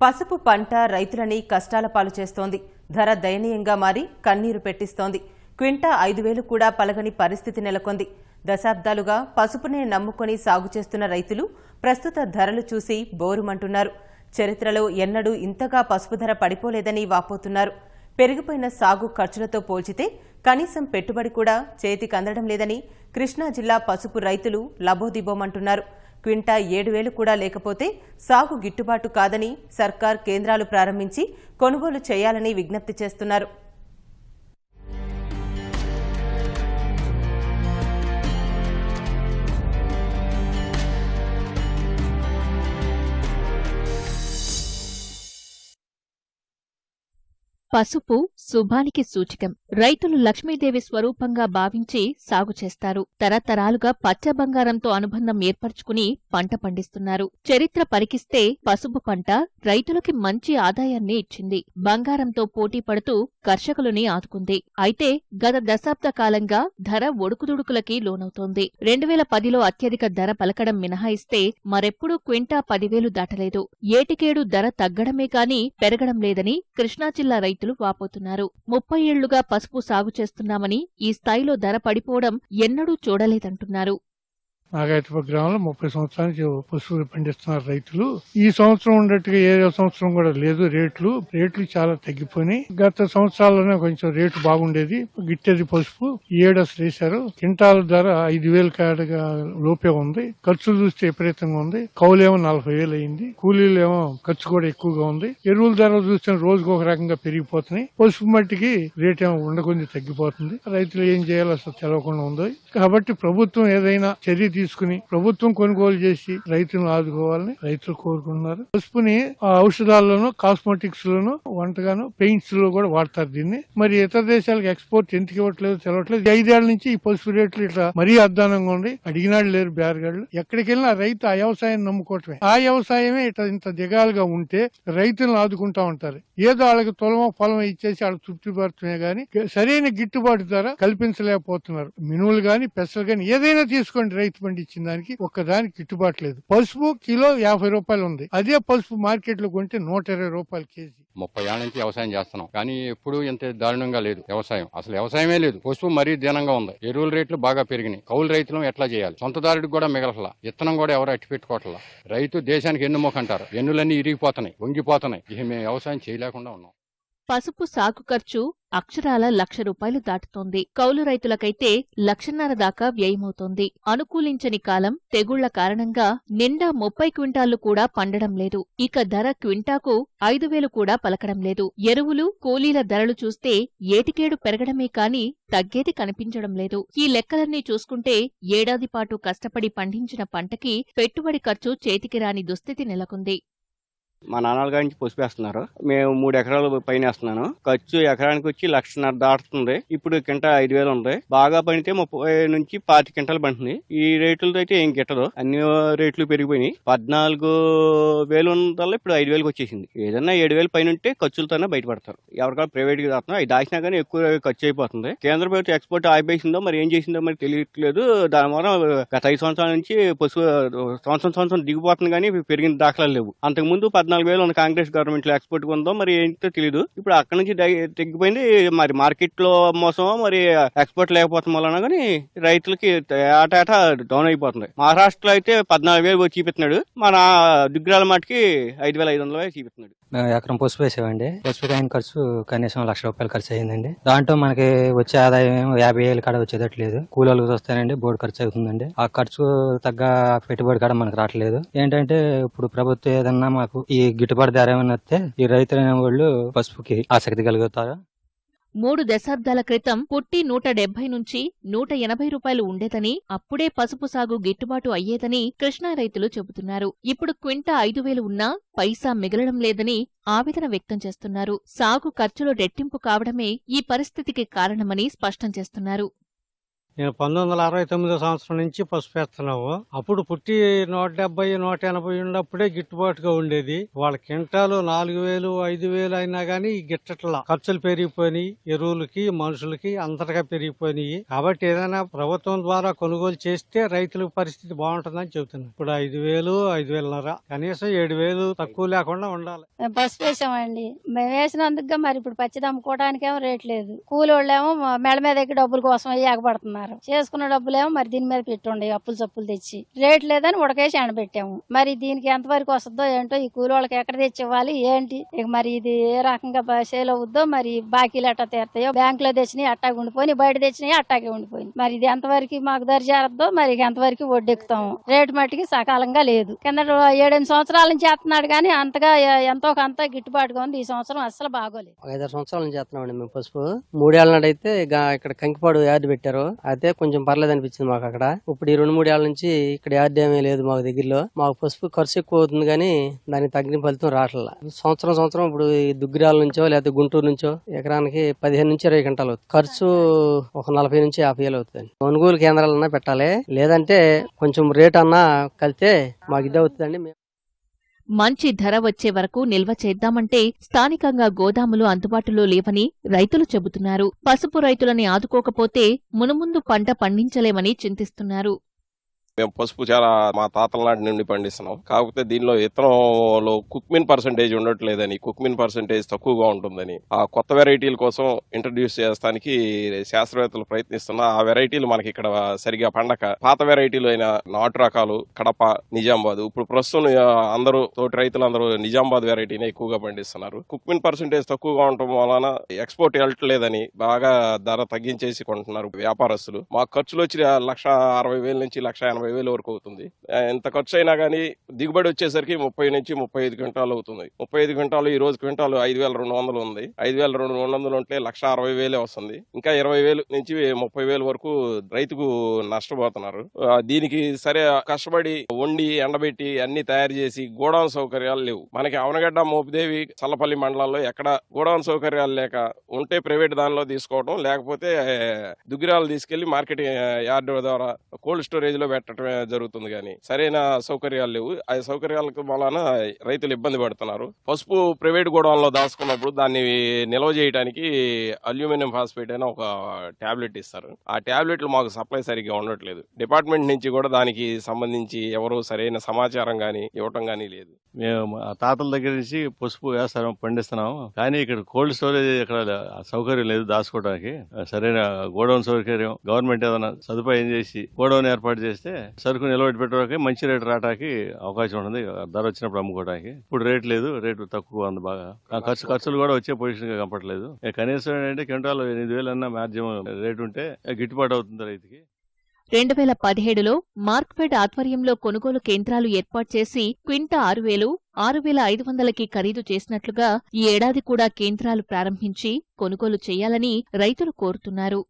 పసుపు పంట రైతులని కష్టాల పాలు చేస్తోంది. ధర దయనీయంగా మారి కన్నీరు పెట్టిస్తోంది. క్వింటా ఐదు వేలు కూడా పలగని పరిస్థితి నెలకొంది. దశాబ్దాలుగా పసుపునే నమ్ముకొని సాగు చేస్తున్న రైతులు ప్రస్తుత ధరలు చూసి బోరుమంటున్నారు. చరిత్రలో ఎన్నడూ ఇంతగా పసుపు ధర పడిపోలేదని వాపోతున్నారు. పెరిగిపోయిన సాగు ఖర్చులతో పోల్చితే కనీసం పెట్టుబడి కూడా చేతికి అందడం లేదని కృష్ణా జిల్లా పసుపు రైతులు లబోదిబోమంటున్నారు. క్వింటా ఏడు వేలు కూడా లేకపోతే సాగు గిట్టుబాటు కాదని సర్కార్ కేంద్రాలు ప్రారంభించి కొనుగోలు చేయాలని విజ్ఞప్తి చేస్తున్నారు. పసుపు శుభానికి సూచికం. రైతులు లక్ష్మీదేవి స్వరూపంగా భావించి సాగు చేస్తారు. తరతరాలుగా పచ్చ బంగారంతో అనుబంధం ఏర్పరచుకుని పంట పండిస్తున్నారు. చరిత్ర పరికిస్తే పసుపు పంట రైతులకి మంచి ఆదాయాన్ని ఇచ్చింది. బంగారంతో పోటీ పడుతూ కర్షకులని ఆదుకుంది. అయితే గత దశాబ్ద కాలంగా ధర ఒడుకుదుడుకులకి లోనవుతోంది. రెండు వేల పదిలో అత్యధిక ధర పలకడం మినహాయిస్తే మరెప్పుడూ క్వింటా పదివేలు దాటలేదు. ఏటికేడు ధర తగ్గడమే కాని పెరగడం లేదని కృష్ణా జిల్లా రైతులు వాపోతున్నారు. ముప్పై ఏళ్ళుగా పసుపు సాగు చేస్తున్నామని ఈ స్థాయిలో ధర పడిపోవడం ఎన్నడూ చూడలేదంటున్నారు. నాగాయతప గ్రామంలో ముప్పై సంవత్సరానికి పశువులు పండిస్తున్నారు రైతులు. ఈ సంవత్సరం ఉన్నట్టుగా ఏ సంవత్సరం కూడా లేదు. రేట్లు రేట్లు చాలా తగ్గిపోయినాయి. గత సంవత్సరాల్లోనే కొంచెం రేటు బాగుండేది. గిట్టేది పసుపు. ఈ ఏడు అసలు వేశారు. క్వింటాల ధర ఐదు వేలు కాడగా లోపే ఉంది. ఖర్చులు చూస్తే విపరీతంగా ఉంది. కౌలేమో నలభై వేలు అయింది. కూలీలు ఏమో ఖర్చు కూడా ఎక్కువగా ఉంది. ఎరువుల ధర చూస్తే రోజుకు ఒక రకంగా పెరిగిపోతున్నాయి. పసుపు మట్టికి రేట్ ఏమో ఉండకొంది తగ్గిపోతుంది. రైతులు ఏం చేయాలో అసలు తెలవకుండా ఉంది. కాబట్టి ప్రభుత్వం ఏదైనా చర్య తీసుకుని ప్రభుత్వం కొనుగోలు చేసి రైతులను ఆదుకోవాలని రైతులు కోరుకుంటున్నారు. పసుపుని ఆ ఔషధాల్లోనూ కాస్మెటిక్స్ లోను వంటగాను పెయింట్స్లో కూడా వాడతారు దీన్ని. మరి ఇతర దేశాలకు ఎక్స్పోర్ట్ ఎందుకు ఇవ్వట్లేదు తెలవట్లేదు? ఐదేళ్ళ నుంచి ఈ పసుపు రేట్లు ఇట్లా మరీ అద్దానంగా ఉంది అడిగినాడు లేరు బేరగాళ్ళు ఎక్కడికి వెళ్ళినా రైతు ఆ వ్యవసాయం నమ్ముకోవటమే. ఆ వ్యవసాయమే ఇట్లా ఇంత దిగాలుగా ఉంటే రైతులను ఆదుకుంటా ఉంటారు. ఏదో వాళ్ళకి తొలమ పొలం ఇచ్చేసి వాళ్ళకి తృప్తి పడుతున్నాయి గానీ సరైన గిట్టుబాటు ధర కల్పించలేకపోతున్నారు. మినువులు గాని పెసలు గాని ఏదైనా తీసుకోండి రైతు పండించిన దానికి ఒక్కదానికి గిట్టుబాటు లేదు. పసుపు కిలో యాభై రూపాయలు ఉంది. అదే పసుపు మార్కెట్లో కొంటే నూట ఇరవై రూపాయలు కేజీ. ముప్పై ఏళ్ళ నుంచి వ్యవసాయం చేస్తున్నాం. కానీ ఎప్పుడు ఇంత దారుణంగా లేదు వ్యవసాయం. అసలు వ్యవసాయమే లేదు. పసుపు మరీ దీనంగా ఉంది. ఎరువుల రేట్లు బాగా పెరిగినాయి. కౌలు రైతులు ఎట్లా చేయాలి? సొంతదారుడికి కూడా మిగలట్లా. విత్తనం కూడా ఎవరు అట్టి పెట్టుకోవట్లా? రైతు దేశానికి ఎన్నుమోకంటారు ఎన్నులన్నీ ఇరిగిపోతున్నాయి వంగిపోతున్నాయి. ఇక మేము వ్యవసాయం చేయలేకుండా ఉన్నాం. పసుపు సాగు ఖర్చు అక్షరాల లక్ష రూపాయలు దాటుతోంది. కౌలు రైతులకైతే లక్షన్నర దాకా వ్యయమవుతోంది. అనుకూలించని కాలం తెగుళ్ళ కారణంగా నిండా ముప్పై క్వింటాళ్ళు కూడా పండడం లేదు. ఇక ధర క్వింటాకు ఐదు వేలు కూడా పలకడం లేదు. ఎరువులు కూలీల ధరలు చూస్తే ఏటికేడు పెరగడమే కాని తగ్గేది కనిపించడం లేదు. ఈ లెక్కలన్నీ చూసుకుంటే ఏడాది పాటు కష్టపడి పండించిన పంటకి పెట్టుబడి ఖర్చు చేతికి రాని దుస్థితి నెలకొంది. మా నాన్నల గారి నుంచి పసుపు వేస్తున్నారు మేము మూడు ఎకరాలు పైన వేస్తున్నాను. ఖర్చు ఎకరానికి వచ్చి లక్షన్నర దాటుతుంది. ఇప్పుడు కింట ఐదు వేలు ఉంది. బాగా పండితే ముప్పై నుంచి పాతి కింటలు పండుతుంది. ఈ రేట్లతో అయితే ఏం గిట్టదు అన్ని రేట్లు పెరిగిపోయినాయి. పద్నాలుగు వేలు ఉన్నదల్లా ఇప్పుడు ఐదు వేలకు వచ్చేసింది. ఏదన్నా ఏడు వేలు పైన ఉంటే ఖర్చులతోనే బయటపడతారు. ఎవరికైనా ప్రైవేట్గా దాస్తున్నారు అవి దాచినా కానీ ఎక్కువ ఖర్చు అయిపోతుంది. కేంద్ర ప్రభుత్వం ఎక్స్పోర్ట్ ఆపేసిందో మరి ఏం చేసిందో మరి తెలియట్లేదు. దాని వల్ల గత ఐదు సంవత్సరాల నుంచి పసుపు సంవత్సరం సంవత్సరం దిగిపోతుంది కానీ పెరిగిన దాఖలాలు లేవు. అంతకుముందు పద్నాలుగు వేలు ఉంది కాంగ్రెస్ గవర్నమెంట్లో ఎక్స్పోర్ట్ ఉందో మరి ఏంటో తెలియదు ఇప్పుడు అక్కడ నుంచి తగ్గిపోయింది మరి మార్కెట్లో మోసమో మరి ఎక్స్పోర్ట్ లేకపోవడం వలన కానీ రైతులకి ఏటా డౌన్ అయిపోతుంది. మహారాష్ట్రలో అయితే పద్నాలుగు వేలు చూపిస్తున్నాడు. మన దిగ్గురాల మాటకి ఐదు వేల ఐదు వందల చూపిస్తున్నాడు. మేము ఎకరం పసుపు వేసామండి పసుపు అయిన ఖర్చు కనీసం లక్ష రూపాయలు ఖర్చు అయ్యిందండి. దాంట్లో మనకి వచ్చే ఆదాయం యాభై వేలు కాడ వచ్చేటట్లేదు. కూలీలకు వస్తానండి బోర్డు ఖర్చు అవుతుందండి. ఆ ఖర్చు తగ్గ పెట్టుబడి కాడ మనకు రావట్లేదు. ఏంటంటే ఇప్పుడు ప్రభుత్వం ఏదన్నా మాకు ఈ గిట్టుబాటు ధర ఏమైనా వస్తే ఈ రైతులైన వాళ్ళు పసుపుకి ఆసక్తి కలుగుతారు. మూడు దశాబ్దాల క్రితం పుట్టి నూట డెబ్బై నుంచి నూట ఎనభై రూపాయలు ఉండేదని అప్పుడే పసుపు సాగు గిట్టుబాటు అయ్యేదని కృష్ణా రైతులు చెబుతున్నారు. ఇప్పుడు క్వింటా ఐదు వేలు ఉన్నా పైసా మిగలడం లేదని ఆవేదన వ్యక్తం చేస్తున్నారు. సాగు ఖర్చులు రెట్టింపు కావడమే ఈ పరిస్థితికి కారణమని స్పష్టం చేస్తున్నారు. నేను పంతొమ్మిది వందల అరవై తొమ్మిదో సంవత్సరం నుంచి పసుపు వేస్తున్నాము అప్పుడు పుట్టి నూట డెబ్బై నూట ఎనభై ఉన్నప్పుడే గిట్టుబాటుగా ఉండేది. వాళ్ళ కింటాలు నాలుగు వేలు ఐదు వేలు అయినా గానీ గిట్టట్లా ఖర్చులు పెరిగిపోయినాయి. ఎరువులకి మనుషులకి అంతటగా పెరిగిపోయినాయి. కాబట్టి ఏదైనా ప్రభుత్వం ద్వారా కొనుగోలు చేస్తే రైతుల పరిస్థితి బాగుంటుందని చెబుతున్నాను ఇప్పుడు ఐదు వేలు ఐదు వేలన్నర. కనీసం ఏడు వేలు తక్కువ లేకుండా ఉండాలి. మేము వేసామండి. మేము వేసినందుకు మరి ఇప్పుడు పచ్చిది అమ్ముకోవడానికేమో రేట్ లేదు. కూలోళ్ళేమో మెడ మీద ఎక్కి డబ్బుల కోసం ఎగబడుతున్నారు చేసుకున్న డబ్బులేమో మరి దీని మీద పెట్టుండే అప్పులు చప్పులు తెచ్చి. రేట్ లేదని ఉడకేసి ఎండబెట్టాము. మరి దీనికి ఎంతవరకు వస్తుందో ఏంటో ఈ కూలోళ్ళకి ఎక్కడ తెచ్చి ఇవ్వాలి ఏంటి? ఇక మరి ఇది ఏ రకంగా సేల్ అవుద్దో మరి బాకీలు ఎట్టా తీరుతాయో బ్యాంక్లో తెచ్చినాయి అట్టాగే ఉండిపోయి బయట తెచ్చినాయి అట్టాగే ఉండిపోయింది మరి ఇది ఎంతవరకు మాకు దరి చేరద్దో మరి ఎంతవరకు వడ్డెక్కుతాము రేటు మట్టికి సకాలంగా లేదు. కింద ఏడెనిమిది సంవత్సరాల నుంచి చేస్తున్నాడు కానీ అంతగా ఎంతో కొంత గిట్టుబాటుగా ఉంది. ఈ సంవత్సరం అస్సలు బాగోలేదు. ఐదారు సంవత్సరాల నుంచి చేస్తున్నామండి మేము పసుపు. మూడేళ్ళ నాడు అయితే ఇక ఇక్కడ కంకిపాడు యార్డ్ పెట్టారు. అయితే కొంచెం పర్లేదు అనిపించింది మాకు అక్కడ ఇప్పుడు ఈ రెండు మూడు ఏళ్ళ నుంచి ఇక్కడ యార్డ్ ఏమీ లేదు మాకు దగ్గరలో. మాకు పసుపు ఖర్చు ఎక్కువ అవుతుంది కానీ దానికి తగ్గిన ఫలితం రావట్లా. సంవత్సరం సంవత్సరం ఇప్పుడు ఈ దుగ్గిరాల నుంచో లేకపోతే గుంటూరు నుంచో ఎకరానికి పదిహేను నుంచి ఇరవై గంటలు అవుతుంది. ఖర్చు ఒక నలభై నుంచి యాభై వేలు అవుతుంది. కొనుగోలు కేంద్రాలన్నా పెట్టాలి. లేదంటే కొంచెం రేట్ అన్నా కలితే మాకు ఇది అవుతుందండి. మంచి ధర వచ్చే వరకు నిల్వ చేద్దామంటే స్థానికంగా గోదాములు అందుబాటులో లేవని రైతులు చెబుతున్నారు. పసుపు రైతులని ఆదుకోకపోతే మునుముందు పంట పండించలేమని చింతిస్తున్నారు. మేము పసుపు చాలా మా తాతల నాటి నుండి పండిస్తున్నాం. కాకపోతే దీనిలో విత్తనంలో కుక్మిన్ పర్సంటేజ్ ఉండట్లేదని కుక్మిన్ పర్సంటేజ్ తక్కువగా ఉంటుందని ఆ కొత్త వెరైటీల కోసం ఇంట్రడ్యూస్ చేస్తానికి శాస్త్రవేత్తలు ప్రయత్నిస్తున్నా ఆ వెరైటీలు మనకి ఇక్కడ సరిగా పండక. పాత వెరైటీలు అయిన నాటు రకాలు కడప నిజామాబాద్. ఇప్పుడు ప్రస్తుతం అందరూ తోటి రైతులు అందరూ నిజామాబాద్ వెరైటీని ఎక్కువగా పండిస్తున్నారు. కుక్మిన్ పర్సంటేజ్ తక్కువగా ఉండటం వలన ఎక్స్పోర్ట్ వెళ్ళట్లేదని బాగా ధర తగ్గించేసి కొంటున్నారు వ్యాపారస్తులు. మా ఖర్చులు వచ్చి లక్ష అరవై వేల నుంచి లక్ష ఎనభై వేల వరకు అవుతుంది. ఎంత ఖర్చు అయినా కానీ దిగుబడి వచ్చేసరికి ముప్పై నుంచి ముప్పై ఐదు క్వింటాలు అవుతుంది. ముప్పై ఐదు క్వింటాలు ఈ రోజు క్వింటాలు ఐదు వేల రెండు వందలు ఉంది. ఐదు వేల రెండు వందలు ఉంటే లక్ష అరవై వేలే వస్తుంది. ఇంకా ఇరవై వేలు నుంచి ముప్పై వేలు వరకు రైతుకు నష్టపోతున్నారు. దీనికి సరే కష్టపడి వండి ఎండబెట్టి అన్ని తయారు చేసి గోడౌన్ సౌకర్యాలు లేవు. మనకి అవనగడ్డ మోపిదేవి చల్లపల్లి మండలాల్లో ఎక్కడ గోడౌన్ సౌకర్యాలు లేక ఉంటే ప్రైవేట్ దానిలో తీసుకోవడం లేకపోతే దుగ్గిరాలు తీసుకెళ్ళి మార్కెటింగ్ యార్డ్ ద్వారా కోల్డ్ స్టోరేజ్లో పెట్టడమే జరుగుతుంది కానీ సరైన సౌకర్యాలు లేవు. ఆ సౌకర్యాలకు వలన రైతులు ఇబ్బంది పడుతున్నారు. పసుపు ప్రైవేట్ గోడౌన్లో దాచుకున్నప్పుడు దాన్ని నిల్వ చేయడానికి అల్యూమినియం ఫాస్ఫేట్ అయిన ఒక టాబ్లెట్ ఇస్తారు. ఆ టాబ్లెట్లు మాకు సప్లై సరిగ్గా ఉండట్లేదు. డిపార్ట్మెంట్ నుంచి కూడా దానికి సంబంధించి ఎవరు సరైన సమాచారం కానీ ఇవ్వటం కానీ లేదు. మేము మా తాతల దగ్గర నుంచి పసుపు వేస్తాం పండిస్తున్నాము. కానీ ఇక్కడ కోల్డ్ స్టోరేజ్ ఇక్కడ సౌకర్యం లేదు దాచుకోవడానికి సరైన గోడౌన్ సౌకర్యం గవర్నమెంట్ ఏదైనా సదుపాయం చేసి గోడౌన్ ఏర్పాటు చేస్తే సరుకు నిలబెట్టి పెట్టడానికి మంచి రేటు రావడానికి అవకాశం ఉంటుంది. ధర వచ్చినప్పుడు అమ్ముకోవడానికి. ఇప్పుడు రేట్ లేదు రేటు తక్కువ ఉంది బాగా. ఖర్చు ఖర్చులు కూడా వచ్చే పొజిషన్ కనపట్లేదు కంపట్లేదు కనీసం ఏంటంటే క్వింటాల్ ఎనిమిది వేలు అన్న మాక్సిమం రేటు ఉంటే గిట్టుబాటు అవుతుంది రైతుకి. రెండు వేల పదిహేడులో మార్క్ఫెడ్ ఆధ్వర్యంలో కొనుగోలు కేంద్రాలు ఏర్పాటు చేసి క్వింటా ఆరు వేలు ఆరు వేల ఐదు వందలకి ఖరీదు చేసినట్లుగా ఈ ఏడాది కూడా కేంద్రాలు ప్రారంభించి కొనుగోలు చేయాలని రైతులు కోరుతున్నారు.